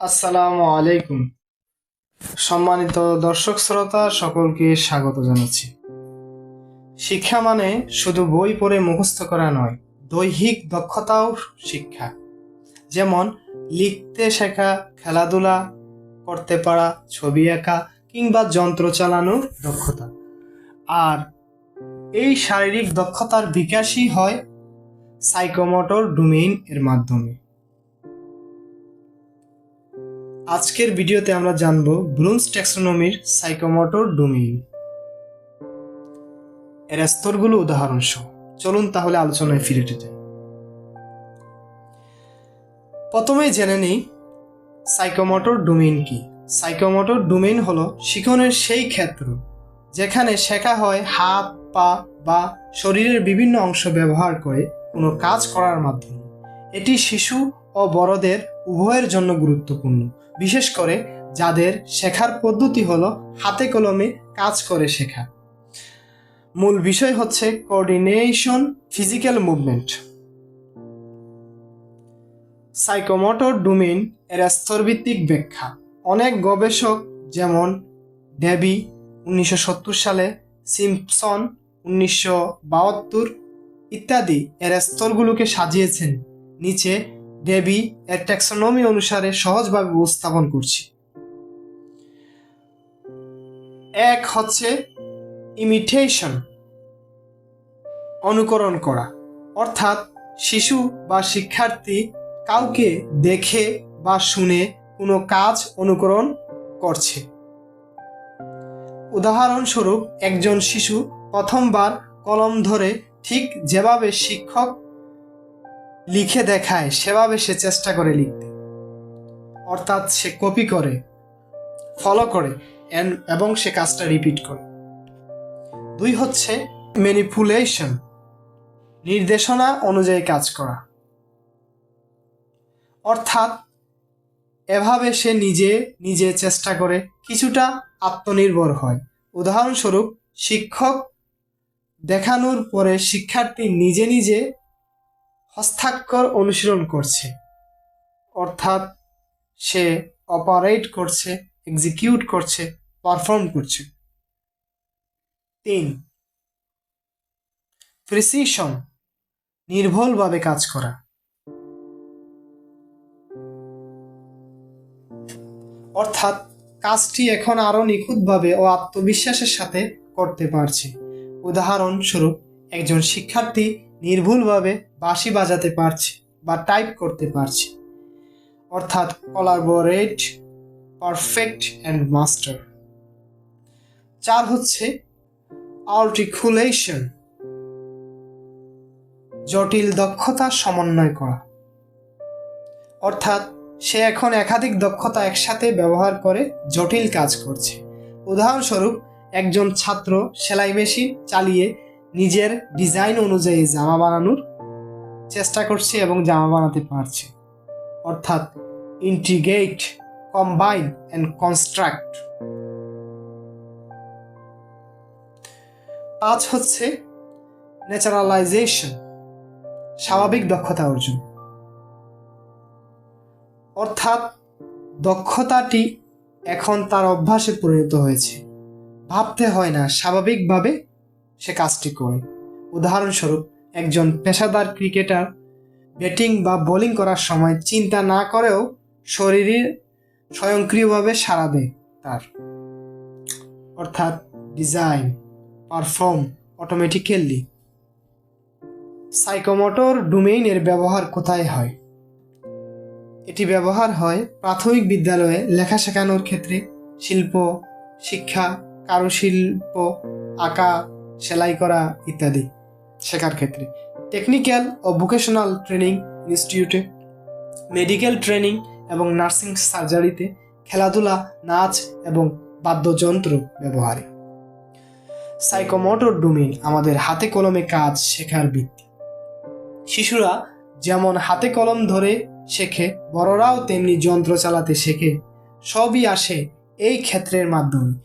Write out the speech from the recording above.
আসসালামু আলাইকুম। সম্মানিত দর্শক শ্রোতা, সকলকে স্বাগত জানাচ্ছি। শিক্ষা মানে শুধু বই পড়ে মুখস্থ করা নয়, দৈহিক দক্ষতাও শিক্ষা। যেমন, লিখতে শেখা, খেলাধুলা করতে পারা, ছবি আঁকা কিংবা যন্ত্র চালানোর দক্ষতা। আর এই শারীরিক দক্ষতার বিকাশই হয় সাইকোমোটর ডোমেইন এর মাধ্যমে। আজকের ভিডিওতে আমরা জানব ব্লুমস ট্যাক্সোনমির সাইকোমোটর ডোমেইন এর স্তরগুলো উদাহরণ সহ চলুন তাহলে আলোচনায় ফিরে যাই। প্রথমেই জেনে নিই সাইকোমোটর ডোমেইন কি। সাইকোমোটর ডোমেইন হলো শিখনের সেই ক্ষেত্র যেখানে শেখা হয় হাত, পা বা শরীরের বিভিন্ন অংশ ব্যবহার করে কোনো কাজ করার মাধ্যমে। এটি শিশু ও বড়দের উভয়ের জন্য গুরুত্বপূর্ণ। বিশেষ করে যাদের শেখার পদ্ধতি হলো হাতে কলমে কাজ করে শেখা। মূল বিষয় হচ্ছে coordination physical movement psychomotor domain এর স্তরভিত্তিক ব্যাখ্যা। অনেক গবেষক যেমন ডেবি উনিশশো সত্তর সালে, সিম্পসন উনিশশো বাহাত্তর ইত্যাদি এর স্তরগুলোকে সাজিয়েছেন। নিচে ডেবি এর ট্যাক্সোনমি অনুসারে সহজভাবে উপস্থাপন করছি। এক হচ্ছে ইমিটেশন অনুকরণ করা। অর্থাৎ শিশু বা শিক্ষার্থী কাউকে দেখে বা শুনে কোনো কাজ অনুকরণ করছে। উদাহরণস্বরূপ, একজন শিশু প্রথমবার কলম ধরে ঠিক যেভাবে শিক্ষক লিখে দেখায়, সেভাবে সে চেষ্টা করে লিখতে। অর্থাৎ সে কপি করে ফলো করে এবং সে কাজটা রিপিট করে। দুই হচ্ছে ম্যানিপুলেশন নির্দেশনা অনুযায়ী কাজ করা। অর্থাৎ এভাবে সে নিজে নিজে চেষ্টা করে, কিছুটা আত্মনির্ভর হয়। উদাহরণস্বরূপ, শিক্ষক দেখানোর পরে শিক্ষার্থী নিজে নিজে হস্তাক্ষর অনুশীলন করছে। অর্থাৎ সে অপারেট করছে এক্সিকিউট করছে পারফর্ম করছে। তিন প্রিসিশন নির্ভুলভাবে কাজ করা। অর্থাৎ কাজটি এখন আরও নিখুঁতভাবে ও আত্মবিশ্বাসের সাথে করতে পারছে। উদাহরণস্বরূপ, একজন শিক্ষার্থী নির্ভুলভাবে বাঁশি বাজাতে পারছে বা টাইপ করতে পারছে। অর্থাৎ কলাবোরেট পারফেক্ট অ্যান্ড মাস্টার চার হচ্ছে আর্টিকুলেশন জটিল দক্ষতা সমন্বয় করা। অর্থাৎ সে এখন একাধিক দক্ষতা একসাথে ব্যবহার করে জটিল কাজ করছে। উদাহরণস্বরূপ, একজন ছাত্র সেলাই মেশিন চালিয়ে নিজের ডিজাইন অনুযায়ী জামা বানানোর চেষ্টা করছে এবং জামা বানাতে পারছে। অর্থাৎ ইন্টিগ্রেট কম্বাইন অ্যান্ড কনস্ট্রাক্ট পাঁচ হচ্ছে ন্যাচারালাইজেশন স্বাভাবিক দক্ষতা অর্জন। অর্থাৎ দক্ষতাটি এখন তার অভ্যাসে পরিণত হয়েছে। ভাবতে হয় না, স্বাভাবিকভাবে সে কাজটি করে। উদাহরণস্বরূপ, একজন পেশাদার ক্রিকেটার ব্যাটিং বা বোলিং করার সময় চিন্তা না করেও শরীরের স্বয়ংক্রিয়ভাবে সাড়া দেয় তার। অর্থাৎ ডিজাইন, পারফর্ম অটোমেটিক্যালি সাইকোমোটর ডোমেইনের ব্যবহার কোথায় হয়? এটি ব্যবহার হয় প্রাথমিক বিদ্যালয়ে লেখা শেখানোর ক্ষেত্রে। শিল্প, শিক্ষা, কারুশিল্প, আঁকা সেলাই করা ইত্যাদি শেখার ক্ষেত্রে। টেকনিক্যাল ও ভোকেশনাল ট্রেনিং ইনস্টিটিউটে মেডিকেল ট্রেনিং এবং নার্সিং সার্জারিতে খেলাধুলা, নাচ এবং বাদ্যযন্ত্র ব্যবহারে। সাইকোমোটর ডোমেইন আমাদের হাতে কলমে কাজ শেখার ভিত্তি। শিশুরা যেমন হাতে কলম ধরে শেখে, বড়রাও তেমনি যন্ত্র চালাতে শেখে, সবই আসে এই ক্ষেত্রের মাধ্যমে।